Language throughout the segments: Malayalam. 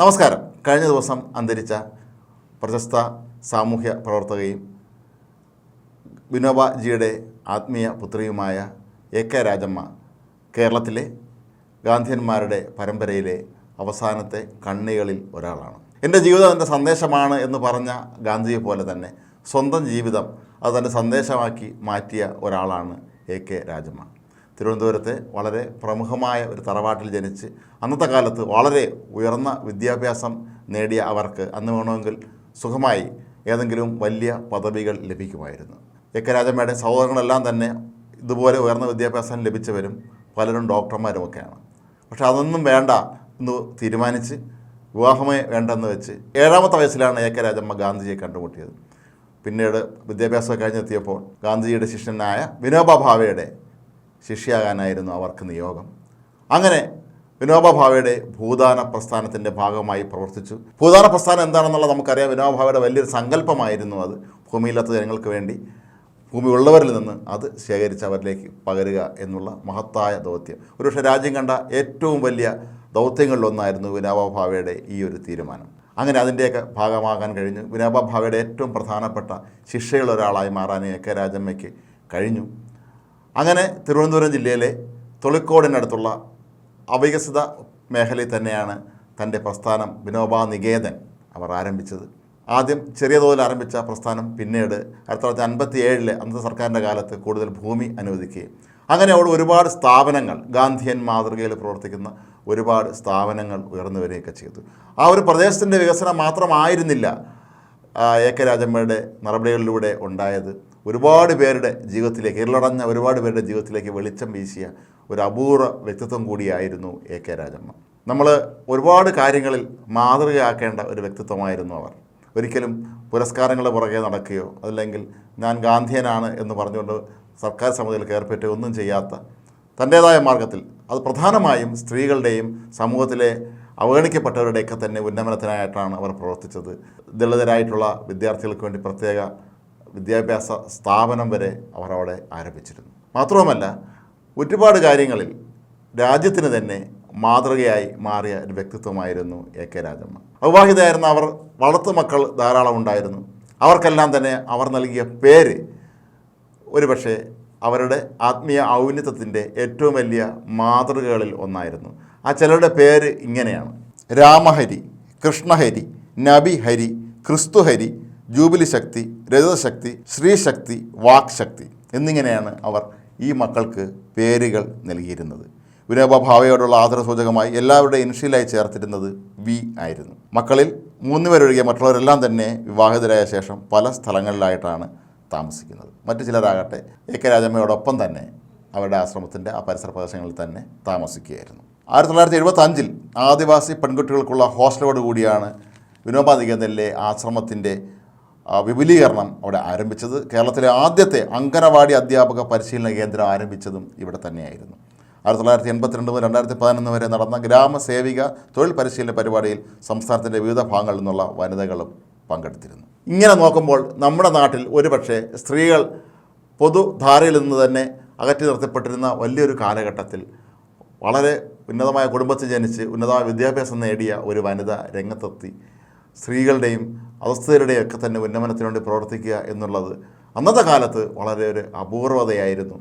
നമസ്കാരം. കഴിഞ്ഞ ദിവസം അന്തരിച്ച പ്രശസ്ത സാമൂഹ്യ പ്രവർത്തകയും വിനോബാജിയുടെ ആത്മീയ പുത്രിയുമായ എ കെ രാജമ്മ കേരളത്തിലെ ഗാന്ധിയന്മാരുടെ പരമ്പരയിലെ അവസാനത്തെ കണ്ണികളിൽ ഒരാളാണ്. എന്റെ ജീവിതം എന്റെ സന്ദേശമാണ് എന്ന് പറഞ്ഞ ഗാന്ധിയെ പോലെ തന്നെ സ്വന്തം ജീവിതം അത് തന്റെ സന്ദേശമാക്കി മാറ്റിയ ഒരാളാണ് എ കെ രാജമ്മ. തിരുവനന്തപുരത്തെ വളരെ പ്രമുഖമായ ഒരു തറവാട്ടിൽ ജനിച്ച് അന്നത്തെ കാലത്ത് വളരെ ഉയർന്ന വിദ്യാഭ്യാസം നേടിയ അവർക്ക് അന്ന് വേണമെങ്കിൽ സുഖമായി ഏതെങ്കിലും വലിയ പദവികൾ ലഭിക്കുമായിരുന്നു. എ കെ സഹോദരങ്ങളെല്ലാം തന്നെ ഇതുപോലെ ഉയർന്ന വിദ്യാഭ്യാസം ലഭിച്ചവരും പലരും ഡോക്ടർമാരും ഒക്കെയാണ് പക്ഷെ അതൊന്നും വേണ്ട എന്ന് തീരുമാനിച്ച് വിവാഹമേ വേണ്ടെന്ന് വെച്ച് ഏഴാമത്തെ വയസ്സിലാണ് എ കെ രാജമ്മ ഗാന്ധിജിയെ കണ്ടുമുട്ടിയത്. പിന്നീട് വിദ്യാഭ്യാസം കഴിഞ്ഞെത്തിയപ്പോൾ ഗാന്ധിജിയുടെ ശിഷ്യനായ വിനോബ ഭാവയുടെ ശിഷ്യാകാനായിരുന്നു അവർക്ക് നിയോഗം. അങ്ങനെ വിനോബ ഭാവയുടെ ഭൂദാന പ്രസ്ഥാനത്തിന്റെ ഭാഗമായി പ്രവർത്തിച്ചു. ഭൂദാന പ്രസ്ഥാനം എന്താണെന്നുള്ളത് നമുക്കറിയാം. വിനോബ ഭാവയുടെ വലിയൊരു സങ്കല്പമായിരുന്നു അത്. ഭൂമിയില്ലാത്ത ജനങ്ങൾക്ക് വേണ്ടി ഭൂമി ഉള്ളവരിൽ നിന്ന് അത് ശേഖരിച്ച് അവരിലേക്ക് പകരുക എന്നുള്ള മഹത്തായ ദൗത്യം. ഒരുപക്ഷെ രാജ്യം കണ്ട ഏറ്റവും വലിയ ദൗത്യങ്ങളിലൊന്നായിരുന്നു വിനോബ ഭാവയുടെ ഈ ഒരു തീരുമാനം. അങ്ങനെ അതിന്റെയൊക്കെ ഭാഗമാകാൻ കഴിഞ്ഞു. വിനോബ ഭാവയുടെ ഏറ്റവും പ്രധാനപ്പെട്ട ശിക്ഷകളൊരാളായി മാറാൻ എ കെ രാജമ്മയ്ക്ക് കഴിഞ്ഞു. അങ്ങനെ തിരുവനന്തപുരം ജില്ലയിലെ തൊളിക്കോടിനടുത്തുള്ള അവികസിത മേഖലയിൽ തന്നെയാണ് തന്റെ പ്രസ്ഥാനം വിനോബ നികേതൻ അവർ ആരംഭിച്ചത്. ആദ്യം ചെറിയ തോതിൽ ആരംഭിച്ച പ്രസ്ഥാനം പിന്നീട് ആയിരത്തി തൊള്ളായിരത്തി അൻപത്തി ഏഴിലെ അന്നത്തെ സർക്കാരിന്റെ കാലത്ത് കൂടുതൽ ഭൂമി അനുവദിക്കുകയും. അങ്ങനെ അവിടെ ഒരുപാട് സ്ഥാപനങ്ങൾ ഗാന്ധിയൻ മാതൃകയിൽ പ്രവർത്തിക്കുന്ന ഒരുപാട് സ്ഥാപനങ്ങൾ ഉയർന്നു വരികയൊക്കെ ചെയ്തു. ആ ഒരു പ്രദേശത്തിന്റെ വികസനം മാത്രമായിരുന്നില്ല. എ കെ നടപടികളിലൂടെ ഉണ്ടായത്. ഒരുപാട് പേരുടെ ജീവിതത്തിലേക്ക് ഇരുളടഞ്ഞ ഒരുപാട് പേരുടെ ജീവിതത്തിലേക്ക് വെളിച്ചം വീശിയ ഒരു അപൂർവ വ്യക്തിത്വം കൂടിയായിരുന്നു എ കെ രാജമ്മ. നമ്മൾ ഒരുപാട് കാര്യങ്ങളിൽ മാതൃകയാക്കേണ്ട ഒരു വ്യക്തിത്വമായിരുന്നു അവർ. ഒരിക്കലും പുരസ്കാരങ്ങളുടെ പുറകെ നടക്കുകയോ അതല്ലെങ്കിൽ ഞാൻ ഗാന്ധിയനാണ് എന്ന് പറഞ്ഞുകൊണ്ട് സർക്കാർ സമിതിയിൽ കയറിപ്പറ്റുകയോ ഒന്നും ചെയ്യാത്ത തന്റേതായ മാർഗത്തിൽ അത് പ്രധാനമായും സ്ത്രീകളുടെയും സമൂഹത്തിലെ അവഗണിക്കപ്പെട്ടവരുടെയൊക്കെ തന്നെ ഉന്നമനത്തിനായിട്ടാണ് അവർ പ്രവർത്തിച്ചത്. ദളിതരായിട്ടുള്ള വിദ്യാർത്ഥികൾക്ക് വേണ്ടി പ്രത്യേക വിദ്യാഭ്യാസ സ്ഥാപനം വരെ അവർ അവിടെ ആരംഭിച്ചിരുന്നു. മാത്രവുമല്ല ഒരുപാട് കാര്യങ്ങളിൽ രാജ്യത്തിന് തന്നെ മാതൃകയായി മാറിയ ഒരു വ്യക്തിത്വമായിരുന്നു എ കെ രാജമ്മ. അവിവാഹിതയായിരുന്ന അവർ വളർത്തു മക്കൾ ധാരാളം ഉണ്ടായിരുന്നു. അവർക്കെല്ലാം തന്നെ അവർ നൽകിയ പേര് ഒരുപക്ഷെ അവരുടെ ആത്മീയ ഔന്നിത്യത്തിന്റെ ഏറ്റവും വലിയ മാതൃകകളിൽ ഒന്നായിരുന്നു. ആ ചിലരുടെ പേര് ഇങ്ങനെയാണ്. രാമഹരി കൃഷ്ണഹരി നബി ഹരി ക്രിസ്തുഹരി ജൂബിലി ശക്തി രജതശക്തി ശ്രീശക്തി വാക്ശക്തി എന്നിങ്ങനെയാണ് അവർ ഈ മക്കൾക്ക് പേരുകൾ നൽകിയിരുന്നത്. വിനോബഭാവയോടുള്ള ആദരസൂചകമായി എല്ലാവരുടെ ഇനിഷ്യലായി ചേർത്തിരുന്നത് വി ആയിരുന്നു. മക്കളിൽ മൂന്നുപേരൊഴികെ മറ്റുള്ളവരെല്ലാം തന്നെ വിവാഹിതരായ ശേഷം പല സ്ഥലങ്ങളിലായിട്ടാണ് താമസിക്കുന്നത്. മറ്റു ചിലരാകട്ടെ എ കെ രാജമ്മയോടൊപ്പം തന്നെ അവരുടെ ആശ്രമത്തിന്റെ ആ പരിസര പ്രദേശങ്ങളിൽ തന്നെ താമസിക്കുകയായിരുന്നു. ആയിരത്തി തൊള്ളായിരത്തി എഴുപത്തി അഞ്ചിൽ ആദിവാസി പെൺകുട്ടികൾക്കുള്ള ഹോസ്റ്റലോട് കൂടിയാണ് വിനോബ ആശ്രമത്തിന്റെ വിപുലീകരണം അവിടെ ആരംഭിച്ചത്. കേരളത്തിലെ ആദ്യത്തെ അങ്കനവാടി അധ്യാപക പരിശീലന കേന്ദ്രം ആരംഭിച്ചതും ഇവിടെ തന്നെയായിരുന്നു. ആയിരത്തി തൊള്ളായിരത്തി എൺപത്തിരണ്ട് മുതൽ രണ്ടായിരത്തി പതിനൊന്ന് വരെ നടന്ന ഗ്രാമസേവിക തൊഴിൽ പരിശീലന പരിപാടിയിൽ സംസ്ഥാനത്തിന്റെ വിവിധ ഭാഗങ്ങളിൽ നിന്നുള്ള വനിതകളും പങ്കെടുത്തിരുന്നു. ഇങ്ങനെ നോക്കുമ്പോൾ നമ്മുടെ നാട്ടിൽ ഒരുപക്ഷെ സ്ത്രീകൾ പൊതുധാരയിൽ നിന്ന് തന്നെ അകറ്റി നിർത്തപ്പെട്ടിരുന്ന വലിയൊരു കാലഘട്ടത്തിൽ വളരെ ഉന്നതമായ കുടുംബത്തിൽ ജനിച്ച് ഉന്നതമായ വിദ്യാഭ്യാസം നേടിയ ഒരു വനിത രംഗത്തെത്തി. സ്ത്രീകളുടെയും അവസ്ഥയുടെയും ഒക്കെ തന്നെ ഉന്നമനത്തിന് വേണ്ടി പ്രവർത്തിക്കുക എന്നുള്ളത് അന്നത്തെ കാലത്ത് വളരെ ഒരു അപൂർവതയായിരുന്നു.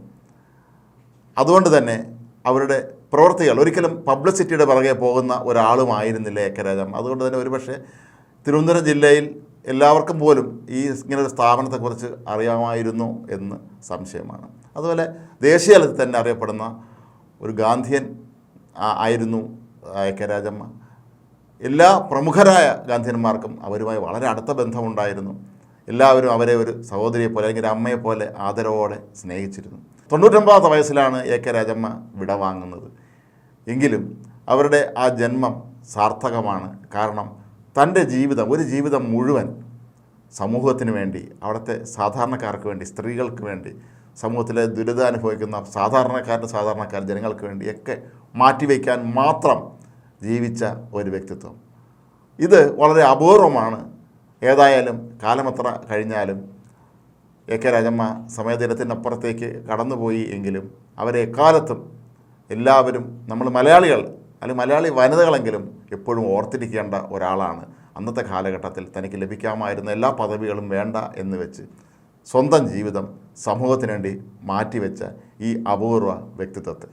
അതുകൊണ്ട് തന്നെ അവരുടെ പ്രവർത്തികൾ ഒരിക്കലും പബ്ലിസിറ്റിയുടെ പിറകെ പോകുന്ന ഒരാളുമായിരുന്നില്ല എ കെ രാജാമ്മ അതുകൊണ്ട് തന്നെ ഒരുപക്ഷെ തിരുവനന്തപുരം ജില്ലയിൽ എല്ലാവർക്കും പോലും ഈ ഇങ്ങനൊരു സ്ഥാപനത്തെക്കുറിച്ച് അറിയാമായിരുന്നു എന്ന് സംശയമാണ്. അതുപോലെ ദേശീയ തലത്തിൽ തന്നെ അറിയപ്പെടുന്ന ഒരു ഗാന്ധിയൻ ആയിരുന്നു എ എല്ലാ പ്രമുഖരായ ഗാന്ധിയന്മാർക്കും അവരുമായി വളരെ അടുത്ത ബന്ധമുണ്ടായിരുന്നു. എല്ലാവരും അവരെ ഒരു സഹോദരിയെ പോലെ അല്ലെങ്കിൽ അമ്മയെ പോലെ ആദരവോടെ സ്നേഹിച്ചിരുന്നു. തൊണ്ണൂറ്റൊമ്പതാമത്തെ വയസ്സിലാണ് എ കെ രാജമ്മ വിടവാങ്ങുന്നത്. എങ്കിലും അവരുടെ ആ ജന്മം സാർത്ഥകമാണ്. കാരണം തന്റെ ജീവിതം ഒരു ജീവിതം മുഴുവൻ സമൂഹത്തിന് വേണ്ടി അവിടുത്തെ സാധാരണക്കാർക്ക് വേണ്ടി സ്ത്രീകൾക്ക് വേണ്ടി സമൂഹത്തിലെ ദുരിതം അനുഭവിക്കുന്ന സാധാരണക്കാരുടെ സാധാരണക്കാർ ജനങ്ങൾക്ക് വേണ്ടിയൊക്കെ മാറ്റിവെക്കാൻ മാത്രം ജീവിച്ച ഒരു വ്യക്തിത്വം. ഇത് വളരെ അപൂർവമാണ്. ഏതായാലും കാലമത്ര കഴിഞ്ഞാലും എ കെ രാജമ്മ സമയദിനത്തിനപ്പുറത്തേക്ക് കടന്നുപോയി എങ്കിലും അവരെ എക്കാലത്തും എല്ലാവരും നമ്മൾ മലയാളികൾ അല്ലെങ്കിൽ മലയാളി വനിതകളെങ്കിലും എപ്പോഴും ഓർത്തിരിക്കേണ്ട ഒരാളാണ്. അന്നത്തെ കാലഘട്ടത്തിൽ തനിക്ക് ലഭിക്കാമായിരുന്ന എല്ലാ പദവികളും വേണ്ട എന്ന് വെച്ച് സ്വന്തം ജീവിതം സമൂഹത്തിന് വേണ്ടി മാറ്റിവെച്ച ഈ അപൂർവ വ്യക്തിത്വത്തെ.